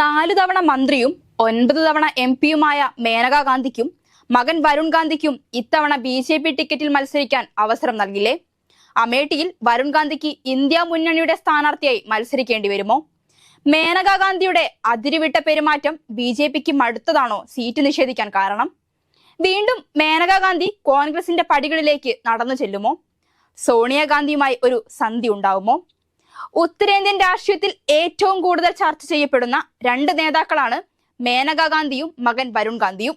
നാലു തവണ മന്ത്രിയും ഒൻപത് തവണ എം പിയുമായ മേനകാ ഗാന്ധിക്കും മകൻ വരുൺ ഗാന്ധിക്കും ഇത്തവണ ബി ജെ പി ടിക്കറ്റിൽ മത്സരിക്കാൻ അവസരം നൽകില്ലേ? അമേഠിയിൽ വരുൺ ഗാന്ധിക്ക് ഇന്ത്യ മുന്നണിയുടെ സ്ഥാനാർത്ഥിയായി മത്സരിക്കേണ്ടി വരുമോ? മേനകാ ഗാന്ധിയുടെ അതിരുവിട്ട പെരുമാറ്റം ബി ജെ പിക്ക് മടുത്തതാണോ സീറ്റ് നിഷേധിക്കാൻ കാരണം? വീണ്ടും മേനകാ ഗാന്ധി കോൺഗ്രസിന്റെ പടികളിലേക്ക് നടന്നു ചെല്ലുമോ? സോണിയാഗാന്ധിയുമായി ഒരു സന്ധി ഉണ്ടാവുമോ ഉത്തരേന്ത്യൻ രാഷ്ട്രീയത്തിൽ ഏറ്റവും കൂടുതൽ ചർച്ച ചെയ്യപ്പെടുന്ന രണ്ട് നേതാക്കളാണ് മേനകാ ഗാന്ധിയും മകൻ വരുൺ ഗാന്ധിയും.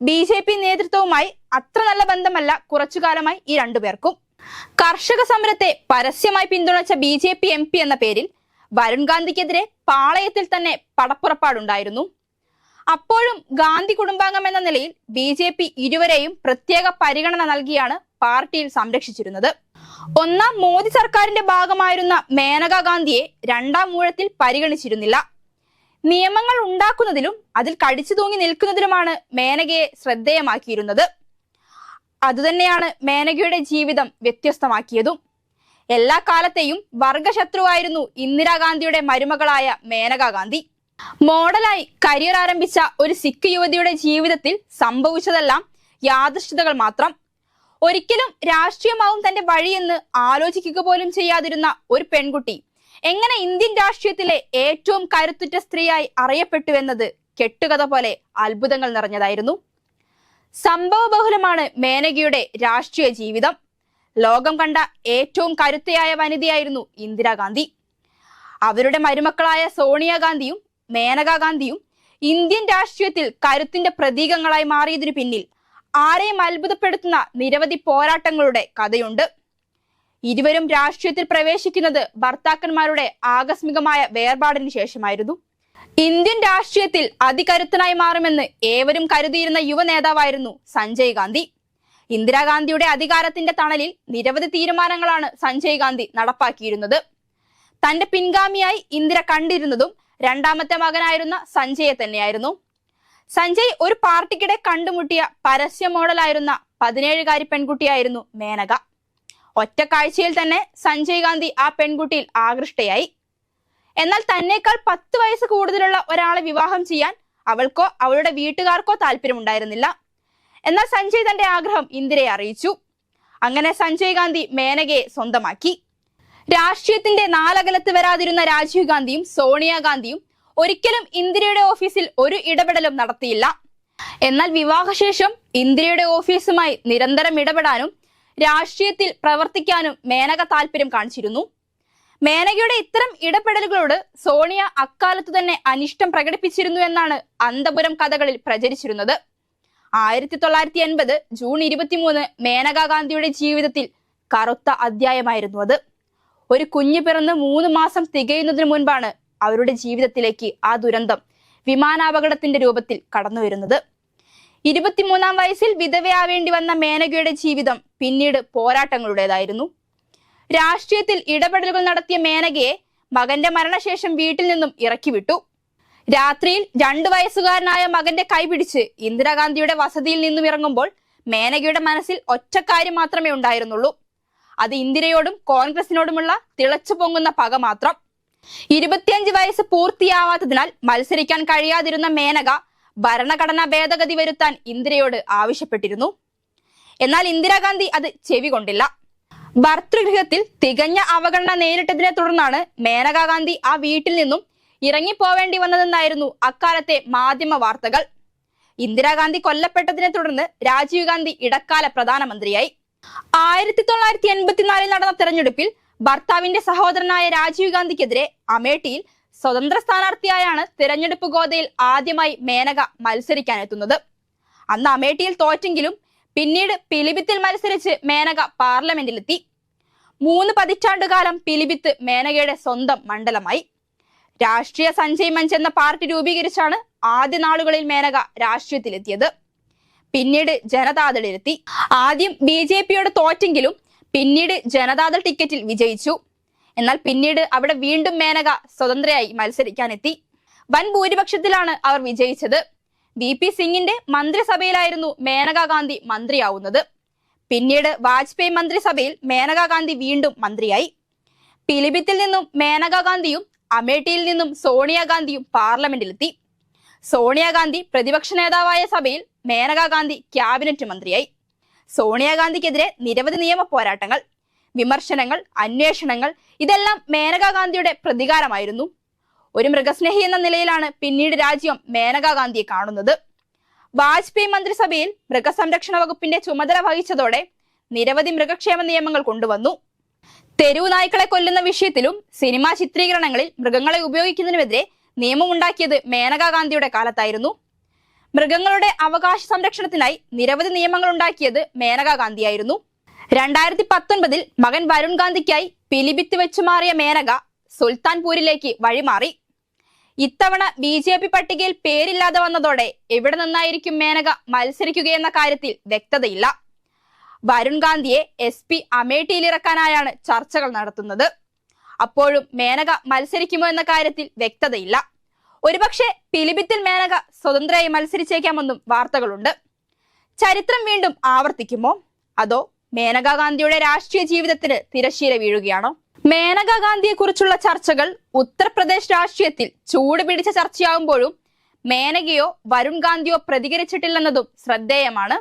ബി ജെ പി നേതൃത്വവുമായി അത്ര നല്ല ബന്ധമല്ല കുറച്ചു കാലമായി ഈ രണ്ടുപേർക്കും കർഷക സമരത്തെ പരസ്യമായി പിന്തുണച്ച B J P M P എന്ന പേരിൽ വരുൺ ഗാന്ധിക്കെതിരെ പാളയത്തിൽ തന്നെ പടപ്പുറപ്പാടുണ്ടായിരുന്നു. അപ്പോഴും ഗാന്ധി കുടുംബാംഗം എന്ന നിലയിൽ ബി ജെ പി ഇരുവരെയും പ്രത്യേക പരിഗണന നൽകിയാണ് പാർട്ടിയിൽ സംരക്ഷിച്ചിരുന്നത്. ഒന്നാം മോദി സർക്കാരിന്റെ ഭാഗമായിരുന്ന മേനകാ ഗാന്ധിയെ രണ്ടാം ഊഴത്തിൽ പരിഗണിച്ചിരുന്നില്ല. നിയമങ്ങൾ ഉണ്ടാക്കുന്നതിലും അതിൽ കടിച്ചു തൂങ്ങി നിൽക്കുന്നതിലുമാണ് മേനകയെ ശ്രദ്ധേയമാക്കിയിരുന്നത്. അതുതന്നെയാണ് മേനകയുടെ ജീവിതം വ്യത്യസ്തമാക്കിയതും. എല്ലാ കാലത്തെയും വർഗശത്രുവായിരുന്നു ഇന്ദിരാഗാന്ധിയുടെ മരുമകളായ മേനകാ ഗാന്ധി. മോഡലായി കരിയർ ആരംഭിച്ച ഒരു സിഖ് യുവതിയുടെ ജീവിതത്തിൽ സംഭവിച്ചതെല്ലാം യാദൃശ്ചിതകൾ മാത്രം. ഒരിക്കലും രാഷ്ട്രീയമാവും തന്റെ വഴിയെന്ന് ആലോചിക്കുക പോലും ചെയ്യാതിരുന്ന ഒരു പെൺകുട്ടി. എങ്ങനെ ഇന്ത്യൻ രാഷ്ട്രീയത്തിലെ ഏറ്റവും കരുത്തുറ്റ സ്ത്രീയായി അറിയപ്പെട്ടു എന്നത് കെട്ടുകഥ പോലെ അത്ഭുതങ്ങൾ നിറഞ്ഞതായിരുന്നു. സംഭവബഹുലമാണ് മേനകയുടെ രാഷ്ട്രീയ ജീവിതം. ലോകം കണ്ട ഏറ്റവും കരുത്തയായ വനിതയായിരുന്നു ഇന്ദിരാഗാന്ധി അവരുടെ മരുമക്കളായ സോണിയാഗാന്ധിയും മേനകാ ഗാന്ധിയും ഇന്ത്യൻ രാഷ്ട്രീയത്തിൽ കരുത്തിന്റെ പ്രതീകങ്ങളായി മാറിയതിനു പിന്നിൽ ആരെയും അത്ഭുതപ്പെടുത്തുന്ന നിരവധി പോരാട്ടങ്ങളുടെ കഥയുണ്ട്. ഇരുവരും രാഷ്ട്രീയത്തിൽ പ്രവേശിക്കുന്നത് ഭർത്താക്കന്മാരുടെ ആകസ്മികമായ വേർപാടിന് ശേഷമായിരുന്നു. ഇന്ത്യൻ രാഷ്ട്രീയത്തിൽ അതികരുത്തനായി മാറുമെന്ന് ഏവരും കരുതിയിരുന്ന യുവ നേതാവായിരുന്നു സഞ്ജയ് ഗാന്ധി. ഇന്ദിരാഗാന്ധിയുടെ അധികാരത്തിന്റെ തണലിൽ നിരവധി തീരുമാനങ്ങളാണ് സഞ്ജയ് ഗാന്ധി നടപ്പാക്കിയിരുന്നത്. തന്റെ പിൻഗാമിയായി ഇന്ദിര കണ്ടിരുന്നതും രണ്ടാമത്തെ മകനായിരുന്ന സഞ്ജയെ തന്നെയായിരുന്നു. സഞ്ജയ് ഒരു പാർട്ടിക്കിടെ കണ്ടുമുട്ടിയ പരസ്യ മോഡലായിരുന്ന പതിനേഴുകാരി പെൺകുട്ടിയായിരുന്നു മേനക. ഒറ്റ കാഴ്ചയിൽ തന്നെ സഞ്ജയ് ഗാന്ധി ആ പെൺകുട്ടിയിൽ ആകൃഷ്ടയായി. എന്നാൽ തന്നെക്കാൾ പത്ത് വയസ്സ് കൂടുതലുള്ള ഒരാളെ വിവാഹം ചെയ്യാൻ അവൾക്കോ അവളുടെ വീട്ടുകാർക്കോ താല്പര്യമുണ്ടായിരുന്നില്ല. എന്നാൽ സഞ്ജയ് തന്റെ ആഗ്രഹം ഇന്ദിരയെ അറിയിച്ചു. അങ്ങനെ സഞ്ജയ് ഗാന്ധി മേനകയെ സ്വന്തമാക്കി. രാഷ്ട്രീയത്തിന്റെ നാലകലത്ത് വരാതിരുന്ന രാജീവ് ഗാന്ധിയും സോണിയാഗാന്ധിയും ഒരിക്കലും ഇന്ദിരയുടെ ഓഫീസിൽ ഒരു ഇടപെടലും നടത്തിയില്ല. എന്നാൽ വിവാഹശേഷം ഇന്ദിരയുടെ ഓഫീസുമായി നിരന്തരം ഇടപെടാനും രാഷ്ട്രീയത്തിൽ പ്രവർത്തിക്കാനും മേനക താല്പര്യം കാണിച്ചിരുന്നു. മേനകയുടെ ഇത്തരം ഇടപെടലുകളോട് സോണിയ അക്കാലത്ത് തന്നെ അനിഷ്ടം പ്രകടിപ്പിച്ചിരുന്നു എന്നാണ് അന്തപുരം കഥകളിൽ പ്രചരിച്ചിരുന്നത്. ആയിരത്തി തൊള്ളായിരത്തി എൺപത് ജൂൺ ഇരുപത്തിമൂന്ന് മേനകാ ഗാന്ധിയുടെ ജീവിതത്തിൽ കറുത്ത അധ്യായമായിരുന്നു അത്. ഒരു കുഞ്ഞു പിറന്ന് മൂന്ന് മാസം തികയുന്നതിന് മുൻപാണ് അവരുടെ ജീവിതത്തിലേക്ക് ആ ദുരന്തം വിമാനാപകടത്തിന്റെ രൂപത്തിൽ കടന്നു വരുന്നത്. ഇരുപത്തിമൂന്നാം വയസ്സിൽ വിധവയാവേണ്ടി വന്ന മേനകയുടെ ജീവിതം പിന്നീട് പോരാട്ടങ്ങളുടേതായിരുന്നു. രാഷ്ട്രീയത്തിൽ ഇടപെടലുകൾ നടത്തിയ മേനകയെ മകന്റെ മരണശേഷം വീട്ടിൽ നിന്നും ഇറക്കിവിട്ടു. രാത്രിയിൽ രണ്ടു വയസ്സുകാരനായ മകന്റെ കൈപിടിച്ച് ഇന്ദിരാഗാന്ധിയുടെ വസതിയിൽ നിന്നും ഇറങ്ങുമ്പോൾ മേനകയുടെ മനസ്സിൽ ഒറ്റക്കാര്യം മാത്രമേ ഉണ്ടായിരുന്നുള്ളൂ. അത് ഇന്ദിരയോടും കോൺഗ്രസിനോടുമുള്ള തിളച്ചു പൊങ്ങുന്ന പക മാത്രം. ഇരുപത്തിയഞ്ച് വയസ്സ് പൂർത്തിയാവാത്തതിനാൽ മത്സരിക്കാൻ കഴിയാതിരുന്ന മേനക ഭരണഘടനാ ഭേദഗതി വരുത്താൻ ഇന്ദിരയോട് ആവശ്യപ്പെട്ടിരുന്നു. എന്നാൽ ഇന്ദിരാഗാന്ധി അത് ചെവി കൊണ്ടില്ല. ഭർതൃഗൃഹത്തിൽ തികഞ്ഞ അവഗണന നേരിട്ടതിനെ തുടർന്നാണ് മേനകാ ഗാന്ധി ആ വീട്ടിൽ നിന്നും ഇറങ്ങിപ്പോവേണ്ടി വന്നതെന്നായിരുന്നു അക്കാലത്തെ മാധ്യമ വാർത്തകൾ. ഇന്ദിരാഗാന്ധി കൊല്ലപ്പെട്ടതിനെ തുടർന്ന് രാജീവ് ഗാന്ധി ഇടക്കാല പ്രധാനമന്ത്രിയായി. ആയിരത്തി തൊള്ളായിരത്തി എൺപത്തിനാലിൽ നടന്ന തെരഞ്ഞെടുപ്പിൽ ഭർത്താവിന്റെ സഹോദരനായ രാജീവ് ഗാന്ധിക്കെതിരെ അമേഠിയിൽ സ്വതന്ത്ര സ്ഥാനാർത്ഥിയായാണ് തിരഞ്ഞെടുപ്പ് ഗോതയിൽ ആദ്യമായി മേനക മത്സരിക്കാനെത്തുന്നത്. അന്ന് അമേഠിയിൽ തോറ്റെങ്കിലും പിന്നീട് പിലിബിത്തിൽ മത്സരിച്ച് മേനക പാർലമെന്റിലെത്തി. മൂന്ന് പതിറ്റാണ്ടുകാലം പിലിബിത്ത് മേനകയുടെ സ്വന്തം മണ്ഡലമായി. രാഷ്ട്രീയ സഞ്ജയ് മഞ്ച് എന്ന പാർട്ടി രൂപീകരിച്ചാണ് ആദ്യ നാളുകളിൽ മേനക രാഷ്ട്രീയത്തിലെത്തിയത്. പിന്നീട് ജനതാദളിലെത്തി. ആദ്യം ബി ജെ പിയോട് തോറ്റെങ്കിലും പിന്നീട് ജനതാദൾ ടിക്കറ്റിൽ വിജയിച്ചു. എന്നാൽ പിന്നീട് അവിടെ വീണ്ടും മേനക സ്വതന്ത്രയായി മത്സരിക്കാനെത്തി. വൻ ഭൂരിപക്ഷത്തിലാണ് അവർ വിജയിച്ചത്. വി പി സിംഗിന്റെ മന്ത്രിസഭയിലായിരുന്നു മേനകാ ഗാന്ധി മന്ത്രിയാവുന്നത്. പിന്നീട് വാജ്പേയി മന്ത്രിസഭയിൽ മേനകാ ഗാന്ധി വീണ്ടും മന്ത്രിയായി. പിലിഭിത്തിൽ നിന്നും മേനകാ ഗാന്ധിയും അമേഠിയിൽ നിന്നും സോണിയാഗാന്ധിയും പാർലമെന്റിലെത്തി. സോണിയാഗാന്ധി പ്രതിപക്ഷ നേതാവായ സഭയിൽ മേനകാ ഗാന്ധി ക്യാബിനറ്റ് മന്ത്രിയായി. സോണിയാഗാന്ധിക്കെതിരെ നിരവധി നിയമ പോരാട്ടങ്ങൾ വിമർശനങ്ങൾ അന്വേഷണങ്ങൾ ഇതെല്ലാം മേനകാ ഗാന്ധിയുടെ പ്രതികാരമായിരുന്നു. ഒരു മൃഗസ്നേഹി എന്ന നിലയിലാണ് പിന്നീട് രാജ്യം മേനകാ ഗാന്ധിയെ കാണുന്നത്. വാജ്പേയി മന്ത്രിസഭയിൽ മൃഗസംരക്ഷണ വകുപ്പിന്റെ ചുമതല വഹിച്ചതോടെ നിരവധി മൃഗക്ഷേമ നിയമങ്ങൾ കൊണ്ടുവന്നു. തെരുവു നായ്ക്കളെ കൊല്ലുന്ന വിഷയത്തിലും സിനിമാ ചിത്രീകരണങ്ങളിൽ മൃഗങ്ങളെ ഉപയോഗിക്കുന്നതിനുമെതിരെ നിയമമുണ്ടാക്കിയത് മേനകാ ഗാന്ധിയുടെ കാലത്തായിരുന്നു. മൃഗങ്ങളുടെ അവകാശ സംരക്ഷണത്തിനായി നിരവധി നിയമങ്ങൾ ഉണ്ടാക്കിയത് മേനകാ ഗാന്ധിയായിരുന്നു. രണ്ടായിരത്തി പത്തൊൻപതിൽ മകൻ വരുൺ ഗാന്ധിക്കായി പിലിഭിത്ത് വെച്ചു മാറിയ മേനക സുൽത്താൻപൂരിലേക്ക് വഴിമാറി. ഇത്തവണ ബി ജെ പി പട്ടികയിൽ പേരില്ലാതെ വന്നതോടെ എവിടെ നിന്നായിരിക്കും മേനക മത്സരിക്കുകയെന്ന കാര്യത്തിൽ വ്യക്തതയില്ല. വരുൺ ഗാന്ധിയെ എസ് പി അമേഠിയിലിറക്കാനായാണ് ചർച്ചകൾ നടത്തുന്നത്. അപ്പോഴും മേനക മത്സരിക്കുമോ എന്ന കാര്യത്തിൽ വ്യക്തതയില്ല. ഒരുപക്ഷെ പിലിഭിത്തിൽ മേനക സ്വതന്ത്രയായി മത്സരിച്ചേക്കാമെന്നും വാർത്തകളുണ്ട്. ചരിത്രം വീണ്ടും ആവർത്തിക്കുമോ? അതോ മേനകാ ഗാന്ധിയുടെ രാഷ്ട്രീയ ജീവിതത്തിന് തിരശ്ശീല വീഴുകയാണോ? മേനകാ ഗാന്ധിയെ കുറിച്ചുള്ള ചർച്ചകൾ ഉത്തർപ്രദേശ് രാഷ്ട്രീയത്തിൽ ചൂട് പിടിച്ച ചർച്ചയാകുമ്പോഴും മേനകയോ വരുൺ ഗാന്ധിയോ പ്രതികരിച്ചിട്ടില്ലെന്നതും ശ്രദ്ധേയമാണ്.